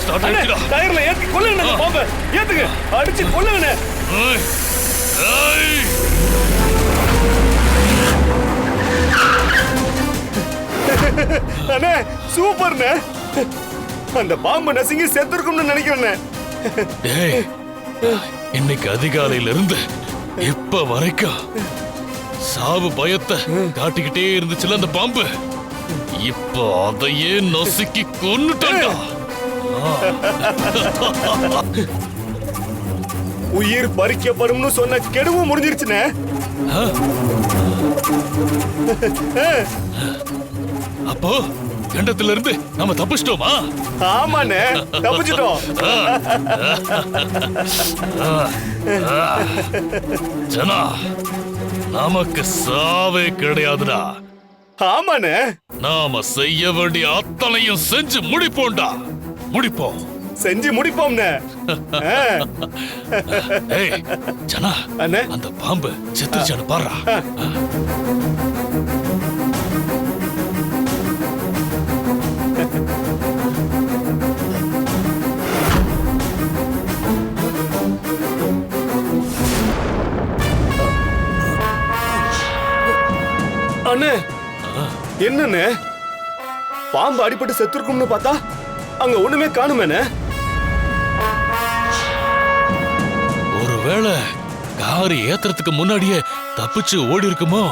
Start அண்ணே டயர்ல ஏத்தி கொல்லுங்க பாம்ப. ஏத்துங்க. அடிச்சு கொல்லுங்க அண்ணே சூப்பர்ண்ணே. அந்த பாம்பு நசுங்கி செத்துருக்கும்னு நினைக்கிறேன் இன்னைக்கு அதிகாலையில இருந்து இப்ப வரைக்கும் சாவு பயத்தை காட்டிக்கிட்டே இருந்துச்சுல அந்த பாம்பு. இப்போ அதையே நசுக்கி கொன்னுட்டான்டா உயிர் பறிக்கப்படும்னு சொன்ன கெடுவும் முடிஞ்சிருச்சுண்ணே அப்போ கண்டத்துல இருந்து நம்ம தப்பிச்சிட்டோமா ஆமாண்ணே தப்பிச்சிட்டோம் ஜனா நமக்கு சாவே கிடையாதுடா ஆமாண்ணே நாம செய்ய வேண்டிய அத்தனையும் செஞ்சு முடிப்போம்டா. முடிப்போம். செஞ்சு முடிப்போம்ண்ணே ஆ, ஏய் ஜனா அந்த பாம்பு செத்துருச்சான்னு பாருடா. அண்ணே. என்னண்ணே பாம்பு அடிபட்டு செத்துருக்கும்னு பார்த்தா அங்க ஒண்ணுமே காணுமேண்ணே ஒருவேளை கார் ஏத்துறதுக்கு முன்னாடியே தப்பிச்சு ஓடி இருக்குமோ